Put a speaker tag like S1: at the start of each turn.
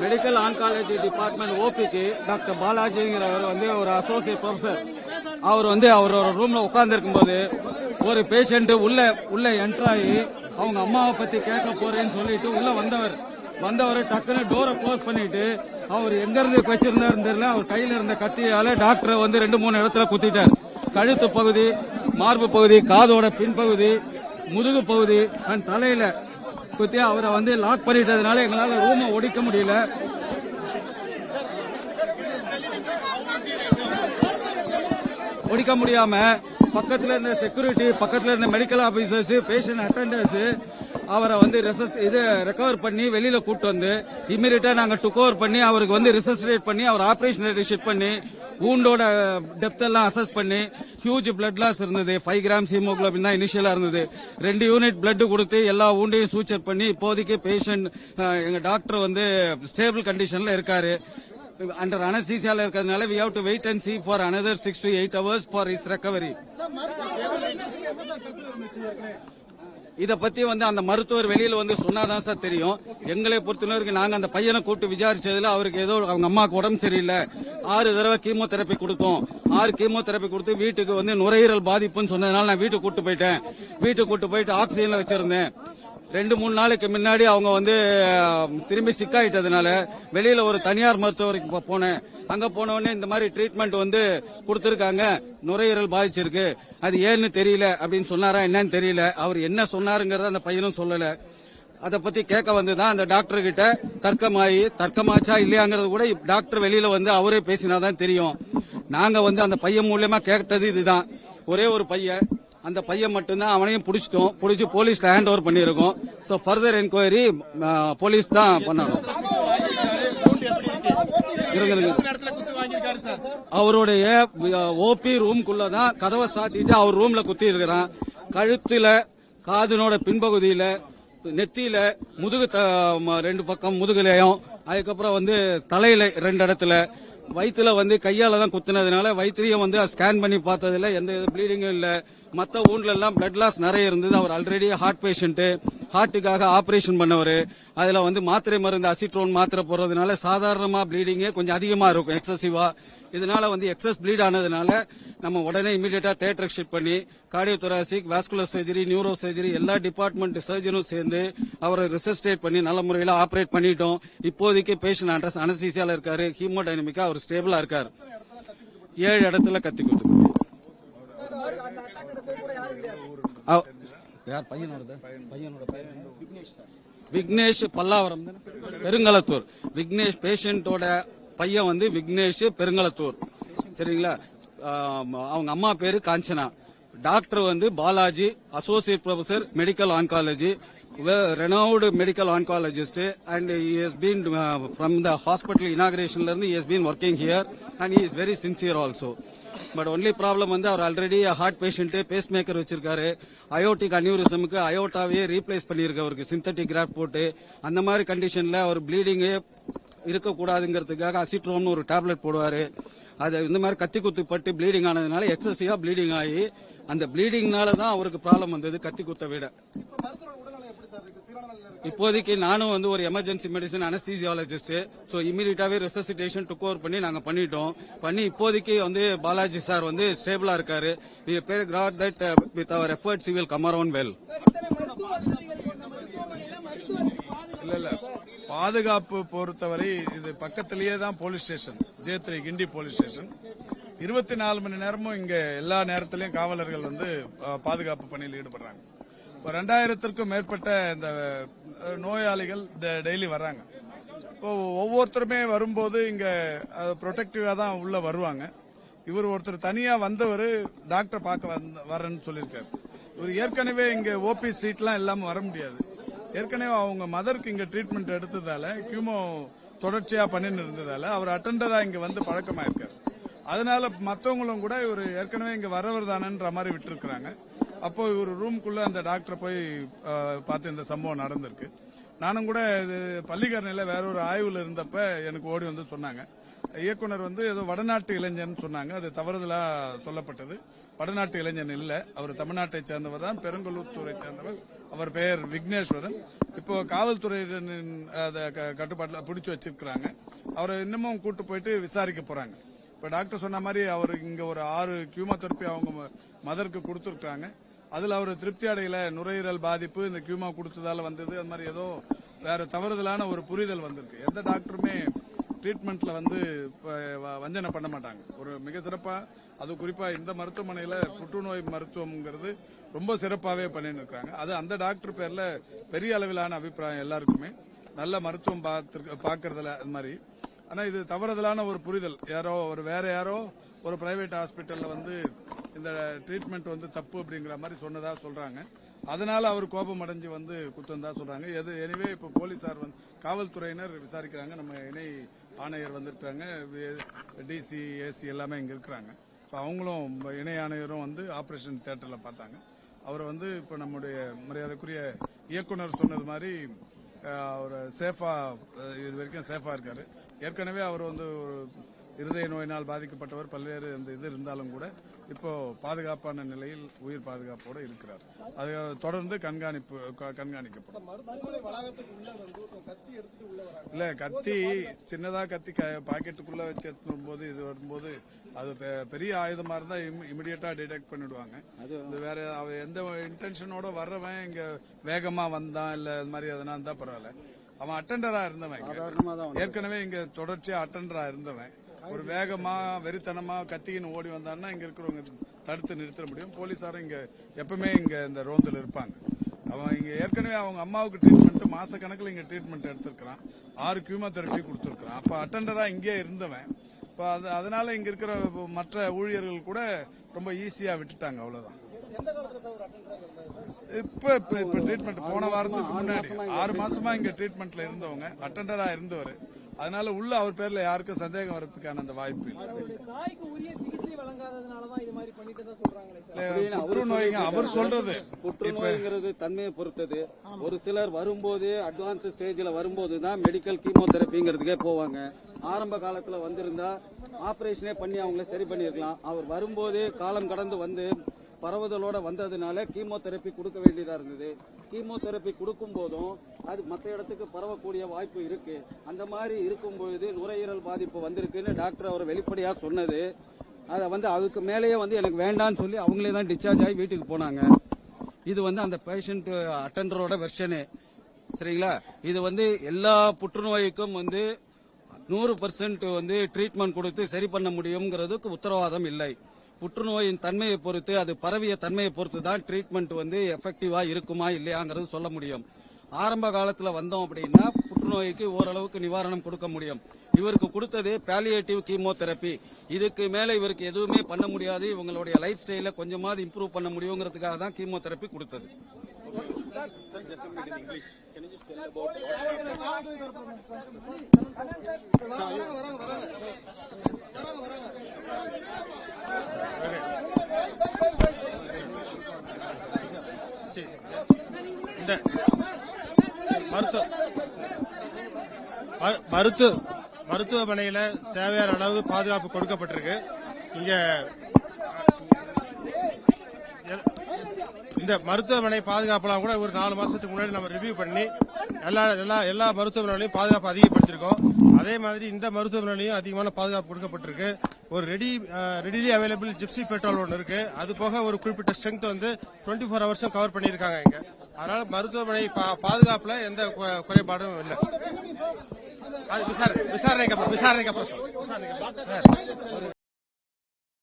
S1: Medical oncology department ஓபிக்கு doctor பாலாஜிங்கிறவர் வந்து ஒரு அசோசியேட் ப்ரொஃபசர் அவர் வந்து அவரோட ரூம்ல உட்கார்ந்துருக்கும் போது ஒரு பேஷண்ட் உள்ள உள்ள என்டர் ஆகி அவங்க அம்மாவை பத்தி கேட்க போறேன்னு சொல்லிட்டு உள்ள வந்தவர். வந்தவர் டக்குன்னு டோரை க்ளோஸ் பண்ணிட்டு அவர் எங்க இருந்து வச்சிருந்தாரு தெரியல அவர் கையில இருந்த கத்தியால டாக்டரை வந்து ரெண்டு மூணு இடத்துல குத்திட்டார். கழுத்து பகுதி மார்பு பகுதி காதோட பின்பகுதி முதுகு பகுதி அண்ட் தலையில குத்தி அவரை வந்து லாக் பண்ணிட்டதுனால எங்களால ரூமை ஒடிக்க முடியல. ஒடிக்க முடியாம பக்கத்துல இருந்த செக்யூரிட்டி பக்கத்துல இருந்த மெடிக்கல் ஆபீசர்ஸ் பேஷண்ட் அட்டண்டர்ஸ் அவரை வந்து இது ரெக்கவர் பண்ணி வெளியில கூட்டு வந்து இமீடியட்டா நாங்க டுக் ஓவர் பண்ணி அவருக்கு வந்து ரிசஸ்டேட் பண்ணி அவர் ஆபரேஷன் ஷிஃப்ட் பண்ணி ஊண்டோட டெப்த் எல்லாம் அசஸ் பண்ணி ஹியூஜ் பிளட் லாஸ் இருந்தது ஃபைவ் கிராம்ஸ் ஹீமோகுளோபின் தான் இனிஷியலா இருந்தது ரெண்டு யூனிட் பிளட் கொடுத்து எல்லா ஊண்டையும் சூச்சர் பண்ணி இப்போதைக்கு பேஷண்ட் எங்க டாக்டர் வந்து ஸ்டேபிள் கண்டிஷன்ல இருக்காரு அண்டர் அனஸ்தீசியால இருக்கிறதுனால we have to wait and see for another six to eight hours for is recovery இதை பத்தி வந்து அந்த மருத்துவர் வெளியில வந்து சொன்னாதான் சார் தெரியும். எங்களை பொறுத்தவரைக்கும் நாங்க அந்த பையனை கூப்பிட்டு விசாரிச்சதுல அவருக்கு ஏதோ அவங்க அம்மாவுக்கு உடம்பு சரியில்லை. ஆறு தடவை கீமோதெரப்பி கொடுத்தோம். ஆறு கீமோதெரப்பி கொடுத்து வீட்டுக்கு வந்து நுரையீரல் பாதிப்புன்னு சொன்னதுனால நான் வீட்டுக்கு கூட்டு போயிட்டேன். வீட்டுக்கு கூட்டு போயிட்டு ஆக்சிஜன்ல வச்சிருந்தேன். ரெண்டு மூணு நாளைக்கு முன்னாடி அவங்க வந்து திரும்பி சிக்காயிட்டதுனால வெளியில ஒரு தனியார் மருத்துவருக்கு போனேன். அங்க போனவொடனே இந்த மாதிரி ட்ரீட்மெண்ட் வந்து கொடுத்துருக்காங்க. நுரையீரல் பாதிச்சிருக்கு. அது ஏன்னு தெரியல அப்படின்னு சொன்னாரா என்னன்னு தெரியல. அவர் என்ன சொன்னாருங்கிறத அந்த பையனும் சொல்லல. அதை பத்தி கேட்க வந்துதான் அந்த டாக்டர் கிட்ட தர்க்கமாயி தர்க்கமாச்சா இல்லையாங்கிறது கூட டாக்டர் வெளியில வந்து அவரே பேசினாதான் தெரியும். நாங்க வந்து அந்த பையன் மூலியமா கேட்டது இதுதான். ஒரே ஒரு பையன் அந்த பையன் மட்டும்தான் அவனையும் பிடிச்சிட்டோம். பிடிச்சி போலீஸ்ல ஹேண்ட் ஓவர் பண்ணிருக்கோம் சோ ஃபர்தர் என்கொயரி போலீஸ் தான் பண்ணணும்.
S2: சார்
S1: அவருடைய ஓபி ரூம்குள்ள தான் கதவை சாத்திட்டு அவர் ரூம்ல குத்தி இருக்கிறான் கழுத்துல காதினோட பின்பகுதியில நெத்தியில முதுகு த- ரெண்டு பக்கம் முதுகுலையும். அதுக்கப்புறம் வந்து தலையில ரெண்டு இடத்துல. வயிற்றுல வந்து கையால தான் குத்துனதுனால வயிற்றுலையும் வந்து ஸ்கேன் பண்ணி பார்த்ததுல எந்த ப்ளீடிங்கும் இல்ல. மற்ற ஊன்ல எல்லாம் பிளட் லாஸ் நிறைய இருந்தது. அவர் ஆல்ரெடி ஹார்ட் பேஷண்ட்டு ஹார்ட்டுக்காக ஆபரேஷன் பண்ணவர் அதுல வந்து மாத்திரை மருந்து அசிட்ரோன் மாத்திரை போடுறதுனால சாதாரணமா ப்ளீடிங்கே கொஞ்சம் அதிகமா இருக்கும் எக்ஸசிவா இதனால வந்து எக்ஸஸ் ப்ளீட் ஆனதுனால நம்ம உடனே இமீடியட்டா தேட்டர் ஷிஃப்ட் பண்ணி cardiothoracic vascular surgery neuro surgery எல்லா டிபார்ட்மெண்ட் சர்ஜனும் சேர்ந்து அவரை ரிசஸ்டேட் பண்ணி நல்ல முறையில் ஆபரேட் பண்ணிட்டோம் இப்போதைக்கு பேஷண்ட் அட்ரஸ் அனஸ்தீசியால இருக்காரு ஹீமோடைனமிக்கா அவர் ஸ்டேபிளா இருக்காரு ஏழு இடத்துல கத்தி குத்து யார் பையனோட பையனோட பையன் விக்னேஷ் பல்லாவரம் பெருங்கலத்தூர். பெருங்களத்தூர் விக்னேஷ் பேஷண்டோட பையன் வந்து விக்னேஷ் பெருங்களத்தூர் சரிங்களா? அவங்க அம்மா பேரு காஞ்சனா. டாக்டர் வந்து Balaji associate professor medical oncology renowned medical oncologist and is been from the hospital இனாகிரேஷன்ல இருந்து is been working here and is very sincere also but only problem வந்து அவர் already heart patient base maker வச்சிருக்காரு. Aortic அன்யூரிசமுக்கு அயோட்டாவே replace பண்ணியிருக்கு அவருக்கு. Synthetic craft போட்டு அந்த மாதிரி கண்டிஷன்ல அவர் ப்ளீடிங்கே இருக்கக்கூடாதுங்கிறதுக்காக அசிட்ரோம்னு ஒரு டேப்லெட் போடுவாரு. அது இந்த மாதிரி கத்தி குத்து பட்டு ப்ளீடிங் ஆனதுனால எக்ஸசிவா ப்ளீடிங் ஆகி அந்த ப்ளீடிங்னால தான் அவருக்கு ப்ராப்ளம் வந்தது கத்தி குத்த விட. இப்போதைக்கு நானும் வந்து ஒரு எமர்ஜென்சி மெடிசன் அனஸ்தீசியாலஜிஸ்ட் சோ இமீடியட்டாவே ரெசசிட்டேஷன் டுக் ஓவர் பண்ணி நாங்க பண்ணிட்டோம். பண்ணி இப்போதைக்கு வந்து பாலாஜி சார் வந்து ஸ்டேபிளா இருக்காரு. We pray God that with with our efforts he will well
S2: இல்ல இல்ல. பாதுகாப்பு பொறுத்தவரை இது பக்கத்திலேயே தான் police station J three Guindy police station இருபத்தி நாலு மணி நேரமும் இங்க எல்லா நேரத்திலயும் காவலர்கள் வந்து பாதுகாப்பு பணியில் ஈடுபடுறாங்க. இப்போ ரெண்டாயிரத்திற்கும் மேற்பட்ட இந்த நோயாளிகள் நோயாளிகள் டெய்லி வர்றாங்க. இப்போ ஒவ்வொருத்தருமே வரும்போது இங்க ப்ரொடெக்டிவா தான் உள்ள வருவாங்க. இவர் ஒருத்தர் தனியா வந்தவர் டாக்டர் பார்க்க வரேன்னு சொல்லியிருக்காரு. இவர் ஏற்கனவே இங்க ஓபி சீட்லாம் இல்லாம வர முடியாது. ஏற்கனவே அவங்க மதருக்கு இங்க ட்ரீட்மெண்ட் எடுத்ததால கியூமோ தொடர்ச்சியா பண்ணின்னு இருந்ததால அவர் அட்டண்டரா இங்க வந்து பழக்கமாயிருக்காரு. அதனால மத்தவங்களும் கூட இவர் ஏற்கனவே இங்க வரவர் தானன்ற மாதிரி விட்டுருக்காங்க அப்போ ஒரு ரூம்குள்ள அந்த டாக்டரை போய் பார்த்து இந்த சம்பவம் நடந்திருக்கு. நானும் கூட இது பள்ளிக்கரணையில வேற ஒரு ஆய்வுல இருந்தப்ப எனக்கு ஓடி வந்து சொன்னாங்க. இயக்குனர் வந்து ஏதோ வடநாட்டு இளைஞன் சொன்னாங்க. அது தவறுதலா சொல்லப்பட்டது. வடநாட்டு இளைஞன் இல்ல. அவர் தமிழ்நாட்டை சேர்ந்தவர் தான். பெருங்கலூத்தூரை சேர்ந்தவர். அவர் பெயர் விக்னேஸ்வரன். இப்போ காவல்துறையினரின் கட்டுப்பாட்டில் க- பிடிச்சு வச்சிருக்கிறாங்க. அவரை இன்னமும் கூட்டு போயிட்டு விசாரிக்க போறாங்க. இப்ப டாக்டர் சொன்ன மாதிரி அவர் இங்க ஒரு ஆறு கியூமோதெரப்பி அவங்க மதருக்கு கொடுத்துருக்காங்க அதுல அவர் திருப்தி அடையில நுரையீரல் பாதிப்பு இந்த கியூமா கொடுத்ததால வந்தது அது மாதிரி ஏதோ வேற தவறுதலான ஒரு புரிதல் வந்திருக்கு. எந்த டாக்டருமே ட்ரீட்மெண்ட்ல வந்து வ- வஞ்சனை பண்ண மாட்டாங்க. ஒரு மிக சிறப்பா அது குறிப்பா இந்த மருத்துவமனையில புற்றுநோய் மருத்துவம்ங்கிறது ரொம்ப சிறப்பாவே பண்ணிட்டு இருக்காங்க. அது அந்த டாக்டர் பேர்ல பெரிய அளவிலான அபிப்பிராயம் எல்லாருக்குமே. நல்ல மருத்துவம் பார்க்கறதுல அது மாதிரி. ஆனா இது தவறுதலான ஒரு புரிதல். யாரோ ஒரு வேற யாரோ ஒரு பிரைவேட் ஹாஸ்பிட்டல்ல வந்து இந்த ட்ரீட்மெண்ட் வந்து தப்பு அப்படிங்கிற மாதிரி சொன்னதா சொல்றாங்க. அதனால அவர் கோபம் அடைஞ்சு வந்து குத்தம் தான் சொல்றாங்க. எது எனவே இப்ப போலீசார் வந்து காவல்துறையினர் விசாரிக்கிறாங்க. நம்ம இணை ஆணையர் வந்திருக்காங்க டிசி ஏசி எல்லாமே இங்க இருக்கிறாங்க. அவங்களும் இணை ஆணையரும் வந்து ஆபரேஷன் தியேட்டர்ல பார்த்தாங்க. அவரை வந்து இப்ப நம்முடைய மரியாதைக்குரிய இயக்குனர் சொன்னது மாதிரி அஹ், அவர் சேஃபா இது வரைக்கும் சேஃபா இருக்காரு. ஏற்கனவே அவர் வந்து ஒரு இருதய நோயினால் பாதிக்கப்பட்டவர் பல்வேறு அந்த இது இருந்தாலும் கூட இப்போ பாதுகாப்பான நிலையில் உயிர் பாதுகாப்போட இருக்கிறார். அது தொடர்ந்து கண்காணிப்பு கண்காணிக்கப்படும். இல்ல கத்தி சின்னதா கத்தி பாக்கெட்டுக்குள்ள வச்சு எடுத்துட்டு வரும்போது இது வரும்போது அது பெரிய ஆயுதமா இருந்தா இமிடியட்டா டிடெக்ட் பண்ணிடுவாங்க. இது வேற அவ எந்த இன்டென்ஷனோட வர்றவன் இங்க வேகமா வந்தான் இல்ல இது மாதிரி எதனா இருந்தா பரவாயில்ல. அவன் அட்டெண்டரா இருந்தவன் ஏற்கனவே இங்க தொடர்ச்சியா அட்டெண்டரா இருந்தவன். ஒரு வேகமா வெறித்தனமா கத்தின்னு ஓடி வந்தான்னா இங்க இருக்கிறவங்க தடுத்து நிறுத்த முடியும். போலீஸாரும் இங்க எப்பவுமே இங்க இந்த ரோந்தில் இருப்பாங்க. அவன் இங்க ஏற்கனவே அவங்க அம்மாவுக்கு ட்ரீட்மெண்ட் மாச கணக்குல இங்க ட்ரீட்மெண்ட் எடுத்திருக்கிறான். ஆறு கியூமோ தெரப்பி கொடுத்திருக்கிறான். அப்ப அட்டண்டரா இங்கே இருந்தவன். இப்ப அது அதனால இங்க இருக்கிற மற்ற ஊழியர்கள் கூட ரொம்ப ஈஸியா விட்டுட்டாங்க அவ்வளவுதான். இப்ப இப்ப ட்ரீட்மெண்ட் போன வாரத்துக்கு முன்னாடி ஆறு மாசமா இங்க ட்ரீட்மெண்ட்ல இருந்தவங்க அட்டண்டரா இருந்தவர். அதனால உள்ள அவர் பேர்ல யாருக்கும் சந்தேகம் வரதுக்கான அந்த வாய்ப்பு இல்லை. புற்றுநோய்ங்க அவர் சொல்றது
S1: புற்றுநோய்ங்கிறது தன்மையை பொறுத்தது. ஒரு சிலர் வரும்போது அட்வான்ஸ் ஸ்டேஜ்ல வரும்போது தான் மெடிக்கல் கீமோதெரபிங்கிறதுக்கே போவாங்க. ஆரம்ப காலத்துல வந்திருந்தா ஆபரேஷனே பண்ணி அவங்கள சரி பண்ணிருக்கலாம். அவர் வரும்போதே காலம் கடந்து வந்து பரவுதலோட வந்ததுனால கீமோதெரப்பி கொடுக்க வேண்டியதா இருந்தது. கீமோதெரப்பி கொடுக்கும் போதும் அது மற்ற இடத்துக்கு பரவக்கூடிய வாய்ப்பு இருக்கு. அந்த மாதிரி இருக்கும்பொழுது நுரையீரல் பாதிப்பு வந்திருக்குன்னு டாக்டர் அவர் வெளிப்படையா சொன்னது. அதை வந்து அதுக்கு மேலேயே வந்து எனக்கு வேண்டாம்னு சொல்லி அவங்களே தான் டிஸ்சார்ஜ் ஆகி வீட்டுக்கு போனாங்க. இது வந்து அந்த பேஷண்ட் அட்டெண்டரோட வெர்ஷனு சரிங்களா? இது வந்து எல்லா புற்றுநோய்க்கும் வந்து நூறு பர்சன்ட் வந்து ட்ரீட்மெண்ட் கொடுத்து சரி பண்ண முடியுங்கிறதுக்கு உத்தரவாதம் இல்லை. புற்றுநோயின் தன்மையை பொறுத்து அது பரவிய தன்மையை பொறுத்து தான் ட்ரீட்மெண்ட் வந்து எஃபெக்டிவா இருக்குமா இல்லையாங்கிறது சொல்ல முடியும். ஆரம்ப காலத்தில் வந்தோம் அப்படின்னா புற்றுநோய்க்கு ஓரளவுக்கு நிவாரணம் கொடுக்க முடியும். இவருக்கு கொடுத்தது பாலியேட்டிவ் கீமோதெரப்பி இதுக்கு மேல இவருக்கு எதுவுமே பண்ண முடியாது. இவங்களுடைய லைஃப் ஸ்டைல கொஞ்சமாவது இம்ப்ரூவ் பண்ண முடியுங்கிறதுக்காக தான் கீமோதெரப்பி கொடுத்தது.
S3: வராங்க வராங்க வராங்க வராங்க வராங்க
S4: இந்த மருத்துவ மரு- மருத்துவ மருத்துவமனையில் தேவையான அளவு பாதுகாப்பு கொடுக்கப்பட்டிருக்கு. இங்கே இந்த மருத்துவமனை பாதுகாப்பெல்லாம் கூட ஒரு நாலு மாசத்துக்கு முன்னாடி நம்ம ரிவ்யூ பண்ணி எல்லா எல்லா எல்லா மருத்துவமனைகளையும் பாதுகாப்பு அதிகப்படுத்திருக்கோம். அதே மாதிரி இந்த மருத்துவமனையிலையும் அதிகமான பாதுகாப்பு கொடுக்கப்பட்டிருக்கு. ஒரு ready readily available gypsy patrol ஒன்று இருக்கு. அது போக ஒரு குறிப்பிட்ட ஸ்ட்ரென்த் வந்து டுவெண்ட்டி ஃபோர் ஹவர்ஸும் கவர் பண்ணியிருக்காங்க இங்க. அதனால மருத்துவமனை பா- பாதுகாப்புல எந்த குறைபாடும் இல்லை. அது விசாரணை விசாரணைக்கு அப்புறம் விசாரணைக்கு அப்புறம்